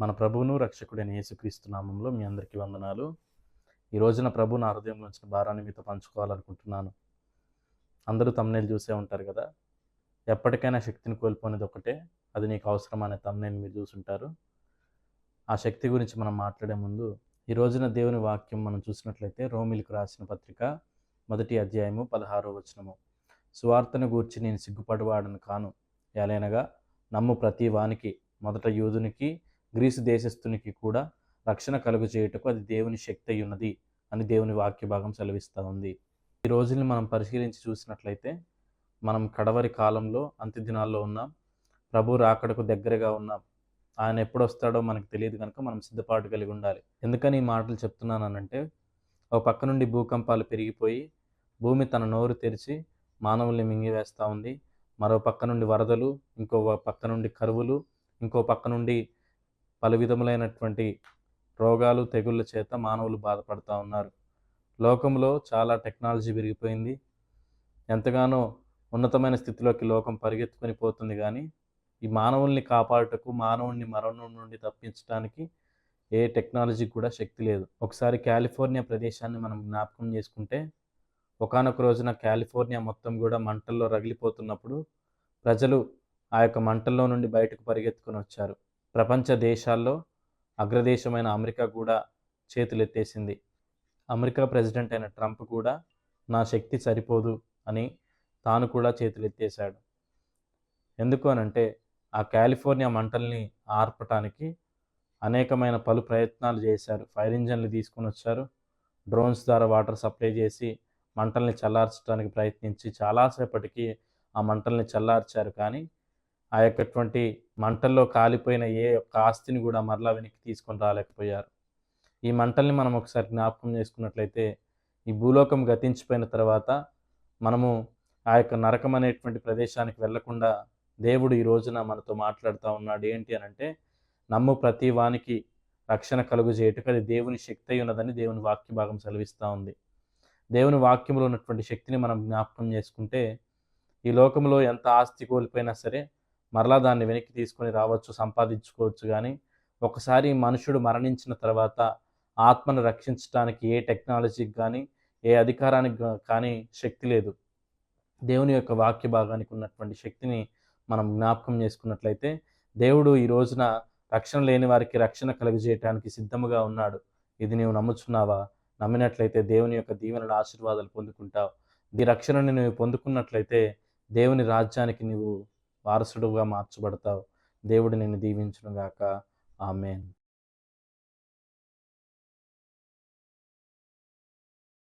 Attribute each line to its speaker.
Speaker 1: మన ప్రభువును రక్షకుడైన యేసుక్రీస్తు నామంలో మీ అందరికీ వందనాలు. ఈ రోజున ప్రభు నా హృదయంలో ఉంచిన భారాన్ని మీతో పంచుకోవాలనుకుంటున్నాను. అందరూ తమ్నేలు చూసే ఉంటారు కదా? ఎప్పటికైనా శక్తిని కోల్పోనేది ఒకటే అది నీకు అవసరం అనే తమ్నేలు మీరు చూసుంటారు. ఆ శక్తి గురించి మనం మాట్లాడే ముందు ఈ రోజున దేవుని వాక్యం మనం చూసినట్లయితే రోమిలకు రాసిన పత్రిక మొదటి అధ్యాయము పదహారో వచనము. సువార్తను గూర్చి నేను సిగ్గుపడివాడను కాను. ఎలైనగా నమ్ము ప్రతి వానికి మొదట యూదునికి గ్రీసు దేశస్థునికి కూడా రక్షణ కలుగు చేయుటకు అది దేవుని శక్తి అయి ఉన్నది అని దేవుని వాక్య భాగం సెలవిస్తూ ఉంది. ఈ రోజుల్ని మనం పరిశీలించి చూసినట్లయితే మనం కడవరి కాలంలో అంత్య దినాల్లో ఉన్నాం. ప్రభు రాకడకు దగ్గరగా ఉన్నాం. ఆయన ఎప్పుడు వస్తాడో మనకు తెలియదు కనుక మనం సిద్ధపాటు కలిగి ఉండాలి. ఎందుకని ఈ మాటలు చెప్తున్నానంటే ఒక పక్క నుండి భూకంపాలు పెరిగిపోయి భూమి తన నోరు తెరిచి మానవుల్ని మింగివేస్తూ ఉంది. మరో పక్క నుండి వరదలు ఇంకో పక్క నుండి కరువులు ఇంకో పక్క నుండి పలు విధములైనటువంటి రోగాలు తెగుళ్ళ చేత మానవులు బాధపడుతూ ఉన్నారు. లోకంలో చాలా టెక్నాలజీ పెరిగిపోయింది ఎంతగానో ఉన్నతమైన స్థితిలోకి లోకం పరిగెత్తుకొని పోతుంది కానీ ఈ మానవుల్ని కాపాడుటకు మానవుల్ని మరణం నుండి తప్పించడానికి ఏ టెక్నాలజీ కూడా శక్తి లేదు. ఒకసారి కాలిఫోర్నియా ప్రదేశాన్ని మనం జ్ఞాపకం చేసుకుంటే ఒకనొక రోజున కాలిఫోర్నియా మొత్తం కూడా మంటల్లో రగిలిపోతున్నప్పుడు ప్రజలు ఆ యొక్క మంటల్లో నుండి బయటకు పరిగెత్తుకొని వచ్చారు. ప్రపంచ దేశాల్లో అగ్రదేశమైన అమెరికా కూడా చేతులెత్తేసింది. అమెరికా ప్రెసిడెంట్ అయిన ట్రంప్ కూడా నా శక్తి సరిపోదు అని తాను కూడా చేతులెత్తేశాడు. ఎందుకు అనంటే ఆ కాలిఫోర్నియా మంటల్ని ఆర్పటానికి అనేకమైన పలు ప్రయత్నాలు చేశారు. ఫైర్ ఇంజన్లు తీసుకొని వచ్చారు. డ్రోన్స్ ద్వారా వాటర్ సప్లై చేసి మంటల్ని చల్లార్చడానికి ప్రయత్నించి చాలాసేపటికి ఆ మంటల్ని చల్లార్చారు. కానీ ఆ యొక్కటువంటి మంటల్లో కాలిపోయిన ఏ యొక్క ఆస్తిని కూడా మరలా వెనక్కి తీసుకొని రాలేకపోయారు. ఈ మంటల్ని మనం ఒకసారి జ్ఞాపకం చేసుకున్నట్లయితే ఈ భూలోకం గతించిపోయిన తర్వాత మనము ఆ యొక్క నరకం అనేటువంటి ప్రదేశానికి వెళ్ళకుండా దేవుడు ఈ రోజున మనతో మాట్లాడుతూ ఉన్నాడు. ఏంటి అని అంటే నమ్ము ప్రతి వానికి రక్షణ కలుగు చేయటకది అది దేవుని శక్తి అయి ఉన్నదని దేవుని వాక్య భాగం సెలవిస్తూ ఉంది. దేవుని వాక్యంలో ఉన్నటువంటి శక్తిని మనం జ్ఞాపకం చేసుకుంటే ఈ లోకంలో ఎంత ఆస్తి కోల్పోయినా సరే మరలా దాన్ని వెనక్కి తీసుకొని రావచ్చు సంపాదించుకోవచ్చు కానీ ఒకసారి మనుషుడు మరణించిన తర్వాత ఆత్మను రక్షించడానికి ఏ టెక్నాలజీకి కానీ ఏ అధికారానికి కానీ శక్తి లేదు. దేవుని యొక్క వాక్య భాగానికి ఉన్నటువంటి శక్తిని మనం జ్ఞాపకం చేసుకున్నట్లయితే దేవుడు ఈ రోజున రక్షణ లేని వారికి రక్షణ కలుగజేయటానికి సిద్ధముగా ఉన్నాడు. ఇది నీవు నమ్ముచున్నావా? నమ్మినట్లయితే దేవుని యొక్క దీవెనల ఆశీర్వాదాలు పొందుకుంటావు. ఈ రక్షణని నువ్వు పొందుకున్నట్లయితే దేవుని రాజ్యానికి నువ్వు వారసుడుగా మార్చబడతావు. దేవుడు నిన్ను దీవించునుగాక. ఆమెన్.